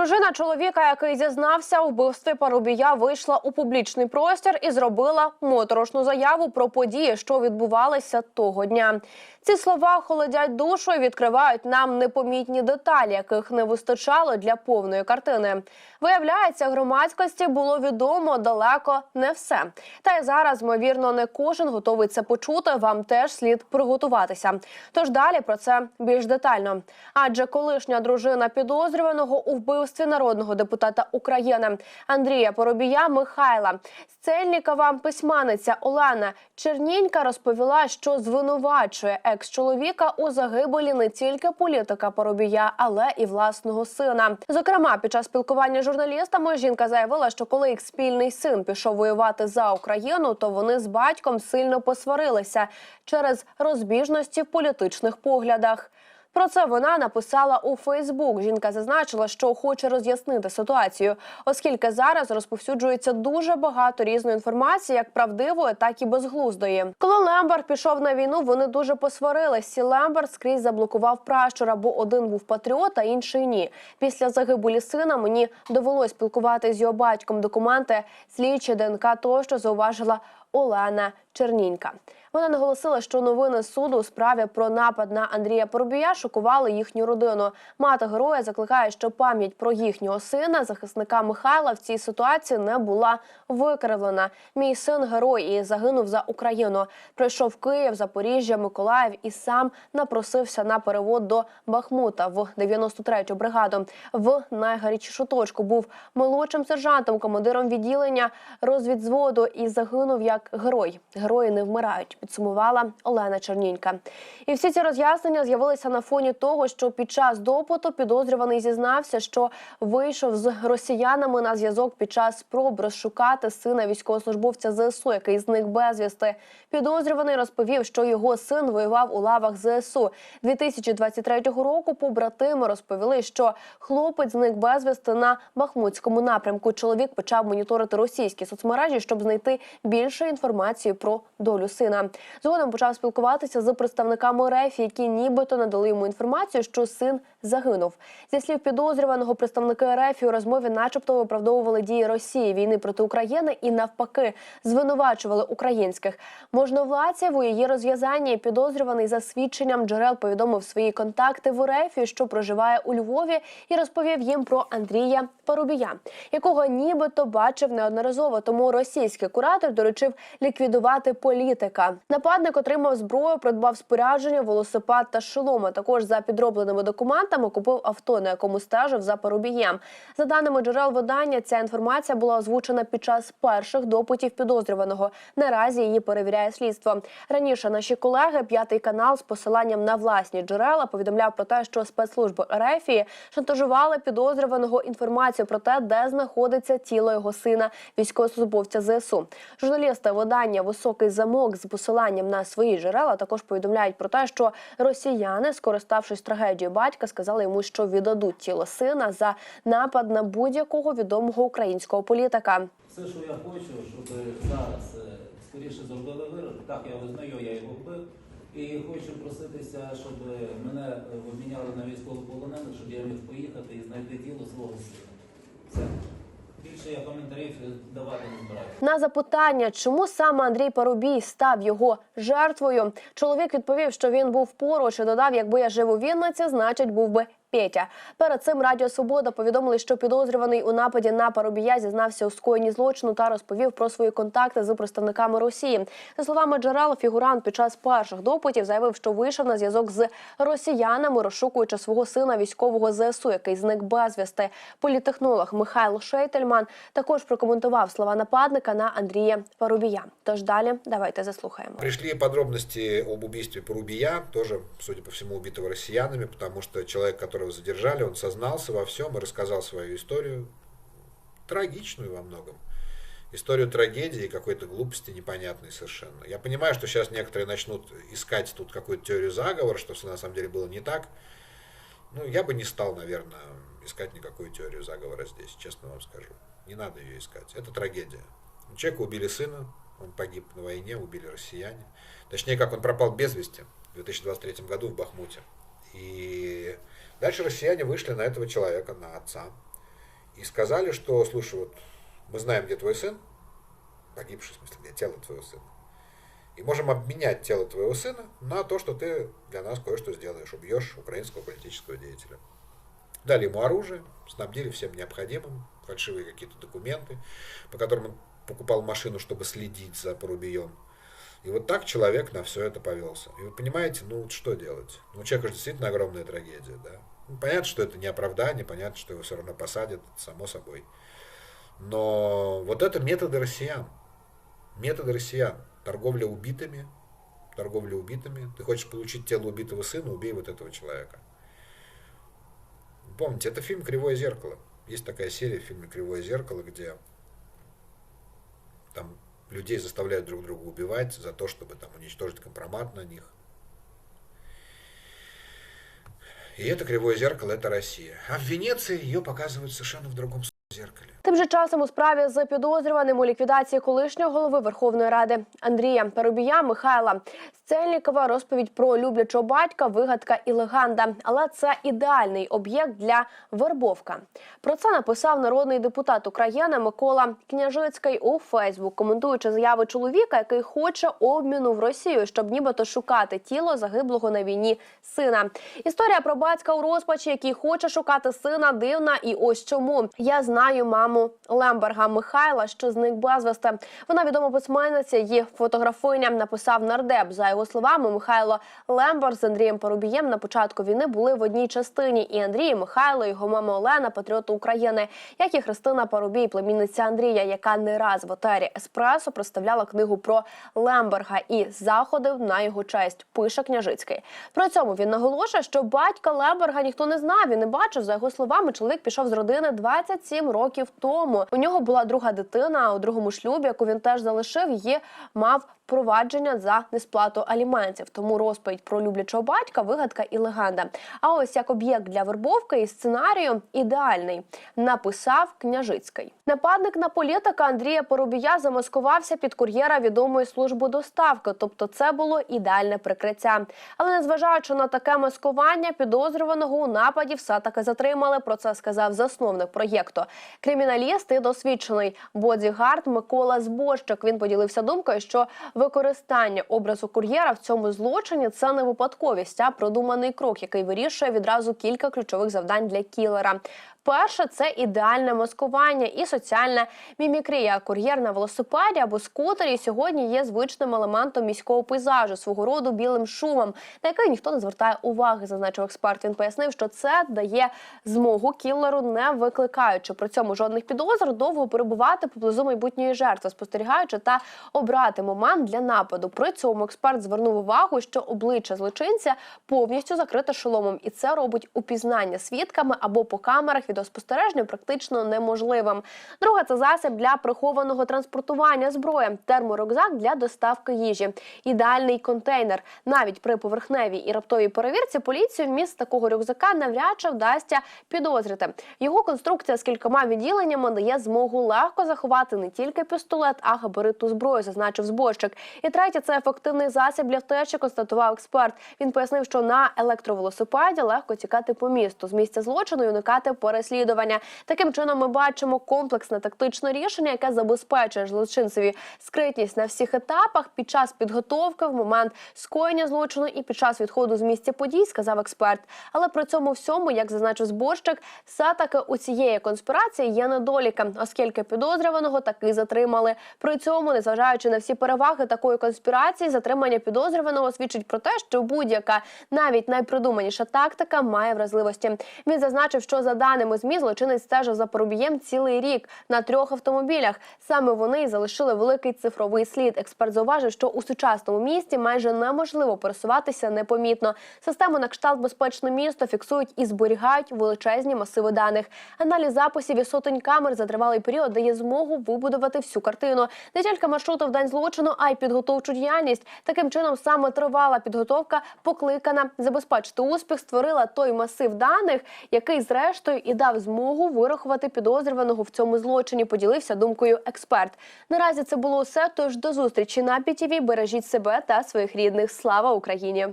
Дружина чоловіка, який зізнався у вбивстві Парубія, вийшла у публічний простір і зробила моторошну заяву про події, що відбувалися того дня. Ці слова холодять душу і відкривають нам непомітні деталі, яких не вистачало для повної картини. Виявляється, громадськості було відомо далеко не все. Та й зараз, ймовірно, не кожен готовий це почути. Вам теж слід приготуватися. Тож далі про це більш детально. Адже колишня дружина підозрюваного у вбивстві народного депутата України Андрія Поробія Михайла Цельнікова письменниця Олена Чернінька розповіла, що звинувачує екс-чоловіка у загибелі не тільки політика Поробія, але і власного сина. Зокрема, під час спілкування журналістами жінка заявила, що коли їх спільний син пішов воювати за Україну, то вони з батьком сильно посварилися через розбіжності в політичних поглядах. Про це вона написала у Фейсбук. Жінка зазначила, що хоче роз'яснити ситуацію, оскільки зараз розповсюджується дуже багато різної інформації, як правдивої, так і безглуздої. Коли Лемберг пішов на війну, вони дуже посварились. І Лемберг скрізь заблокував пращура, бо один був патріот, а інший ні. Після загибелі сина мені довелось спілкуватися з його батьком. Документи, слідчі ДНК тощо зауважила Олена Чернінька. Вона наголосила, що новини суду у справі про напад на Андрія Поробія шокували їхню родину. Мати героя закликає, що пам'ять про їхнього сина, захисника Михайла, в цій ситуації не була викривлена. Мій син герой і загинув за Україну. Прийшов Київ, Запоріжжя, Миколаїв і сам напросився на перевод до Бахмута в 93-ю бригаду. В найгарячішу точку був молодшим сержантом, командиром відділення розвідзводу і загинув як герой. Герої не вмирають підсумувала Олена Чернінька. І всі ці роз'яснення з'явилися на фоні того, що під час допиту підозрюваний зізнався, що вийшов з росіянами на зв'язок під час спроб розшукати сина військовослужбовця ЗСУ, який зник безвісти. Підозрюваний розповів, що його син воював у лавах ЗСУ 2023 року. Побратими розповіли, що хлопець зник безвісти на Бахмутському напрямку. Чоловік почав моніторити російські соцмережі, щоб знайти більше інформації про долю сина. Згодом почав спілкуватися з представниками РФ, які нібито надали йому інформацію, що син загинув. Зі слів підозрюваного представники РФ у розмові, начебто, виправдовували дії Росії війни проти України і навпаки звинувачували українських можновладців у її розв'язанні. Підозрюваний за свідченням джерел повідомив свої контакти в РФ, що проживає у Львові, і розповів їм про Андрія Парубія, якого нібито бачив неодноразово. Тому російський куратор доручив ліквідувати політика. Нападник отримав зброю, придбав спорядження, велосипед та шолома. Також за підробленими документами купив авто, на якому стежив за Парубієм. За даними джерел видання, ця інформація була озвучена під час перших допитів підозрюваного. Наразі її перевіряє слідство. Раніше наші колеги п'ятий канал з посиланням на власні джерела повідомляв про те, що спецслужби РФ шантажували підозрюваного інформацію про те, де знаходиться тіло його сина, військовослужбовця ЗСУ. Журналісти видання Високий замок з посиланням на свої джерела також повідомляють про те, що росіяни, скориставшись трагедією батька, сказали йому, що віддадуть тіло сина за напад на будь-якого відомого українського політика. Все, що я хочу, щоб зараз е, скоріше зробили вирок. Так, я визнаю, я його вбив. І хочу проситися, щоб мене обміняли на військовополонених, щоб я міг поїхати і знайти тіло свого сина. Все. Більше я коментарів давати не збираюся. На запитання, чому саме Андрій Парубій став його жертвою, чоловік відповів, що він був поруч і додав, якби я жив у Вінниці, значить був би. Петя перед цим Радіо Свобода повідомили, що підозрюваний у нападі на Парубія зізнався у скоєнні злочину та розповів про свої контакти з представниками Росії. За словами джерел, фігурант під час перших допитів заявив, що вийшов на зв'язок з росіянами, розшукуючи свого сина військового ЗСУ, який зник безвісти. Політехнолог Михайло Шейтельман також прокоментував слова нападника на Андрія Парубія. Тож далі давайте заслухаємо. Пришли подробности об убийстве Порубия, тоже, судя по всему, убитого россиянами, потому что человек, которого задержали, он сознался во всем и рассказал свою историю, трагичную во многом. Историю трагедии, какой-то глупости непонятной совершенно. Я понимаю, что сейчас некоторые начнут искать тут какую-то теорию заговора, что все на самом деле было не так. Ну, я бы не стал, наверное, искать никакую теорию заговора здесь, честно вам скажу. Не надо ее искать. Это трагедия. У человека убили сына, он погиб на войне, убили россияне. Точнее, как он пропал без вести в 2023 году в Бахмуте. И дальше россияне вышли на этого человека, на отца. и сказали, что, слушай, вот мы знаем, где твой сын, погибший, в смысле, где тело твоего сына, и можем обменять тело твоего сына на то, что ты для нас кое-что сделаешь, убьешь украинского политического деятеля. Дали ему оружие, снабдили всем необходимым, фальшивые какие-то документы, по которым он покупал машину, чтобы следить за Порубием. И вот так человек на все это повелся. И вы понимаете, ну вот что делать? Ну, у человека же действительно огромная трагедия, да. Понятно, что это не оправдание, понятно, что его все равно посадят, само собой. Но вот это методы россиян. Методы россиян. Торговля убитыми, торговля убитыми. Ты хочешь получить тело убитого сына, убей вот этого человека. Помните, это фильм «Кривое зеркало». Есть такая серия в фильме «Кривое зеркало», где там людей заставляют друг друга убивать за то, чтобы там уничтожить компромат на них. И это кривое зеркало, это Россия. А в Венеции ее показывают совершенно в другом зеркале. Тим же часом у справі з підозрюваним у ліквідації колишнього голови Верховної Ради Андрія Парубія Михайла Сцельникова розповідь про люблячого батька, вигадка і легенда. Але це ідеальний об'єкт для вербовка. Про це написав народний депутат України Микола Княжицький у Фейсбук, коментуючи заяви чоловіка, який хоче обміну в Росію, щоб нібито шукати тіло загиблого на війні сина. Історія про батька у розпачі, який хоче шукати сина, дивна. І ось чому я знаю маму Лемберга Михайла, що зник безвісти. Вона відома письменниця, її фотографиня написав нардеп. За його словами, Михайло Лембер з Андрієм Парубієм на початку війни були в одній частині. І Андрій, і Михайло, його мама Олена, патріоти України, як і Христина Парубій, племінниця Андрія, яка не раз в етері Еспресо представляла книгу про Лемберга і заходив на його честь. Пише Княжицький. При цьому він наголошує, що батька Лемберга ніхто не знав і не бачив. За його словами, чоловік пішов з родини 27 років тому. У нього була друга дитина у другому шлюбі, яку він теж залишив. Її мав провадження за несплату аліментів. Тому розповідь про люблячого батька, вигадка і легенда. А ось як об'єкт для вербовки і сценарію ідеальний написав Княжицький. Нападник на політика Андрія Поробія замаскувався під кур'єра відомої служби доставки. Тобто, це було ідеальне прикриття. Але незважаючи на таке маскування, підозрюваного у нападі все таки затримали. Про це сказав засновник проєкту. Криміналіст і досвідчений бодігард Микола Зборщик. Він поділився думкою, що використання образу кур'єра в цьому злочині це не випадковість, а продуманий крок, який вирішує відразу кілька ключових завдань для кілера. Перше це ідеальне маскування і соціальна мімікрія. Кур'єр на велосипеді або скутері сьогодні є звичним елементом міського пейзажу, свого роду білим шумом, на який ніхто не звертає уваги, зазначив експерт. Він пояснив, що це дає змогу кілеру, не викликаючи при цьому жодних підозр, довго перебувати поблизу майбутньої жертви, спостерігаючи та обрати момент для нападу. При цьому експерт звернув увагу, що обличчя злочинця повністю закрите шоломом, і це робить упізнання свідками або по камерах відеоспостереження практично неможливим. Друге це засіб для прихованого транспортування зброї, терморюкзак для доставки їжі, ідеальний контейнер. Навіть при поверхневій і раптовій перевірці поліцію вміст такого рюкзака навряд чи вдасться підозрити. Його конструкція з кількома відділеннями дає змогу легко заховати не тільки пістолет, а габариту зброю, зазначив зборщик. І третє це ефективний засіб для втечі, констатував експерт. Він пояснив, що на електровелосипеді легко тікати по місту з місця злочину і уникати переслідування. Таким чином, ми бачимо комплексне тактичне рішення, яке забезпечує злочинцеві скритність на всіх етапах під час підготовки, в момент скоєння злочину і під час відходу з місця подій, сказав експерт. Але при цьому всьому, як зазначив зборщик, все таки у цієї конспірації є недоліки, оскільки підозрюваного таки затримали. При цьому, незважаючи на всі переваги такої конспірації, затримання підозрюваного свідчить про те, що будь-яка навіть найпродуманіша тактика має вразливості. Він зазначив, що за даними ЗМІ, злочинець стежив за Поробієм цілий рік на трьох автомобілях. Саме вони й залишили великий цифровий слід. Експерт зауважив, що у сучасному місті майже неможливо пересуватися непомітно. Систему на кшталт безпечне місто фіксують і зберігають величезні масиви даних. Аналіз записів і сотень камер за тривалий період дає змогу вибудувати всю картину. Не тільки маршрути в день злочину, а й підготовчу діяльність. Чином саме тривала підготовка покликана забезпечити успіх, створила той масив даних, який зрештою і дав змогу вирахувати підозрюваного в цьому злочині. Поділився думкою експерт. Наразі це було все. Тож до зустрічі на ПІТІВІ. Бережіть себе та своїх рідних. Слава Україні!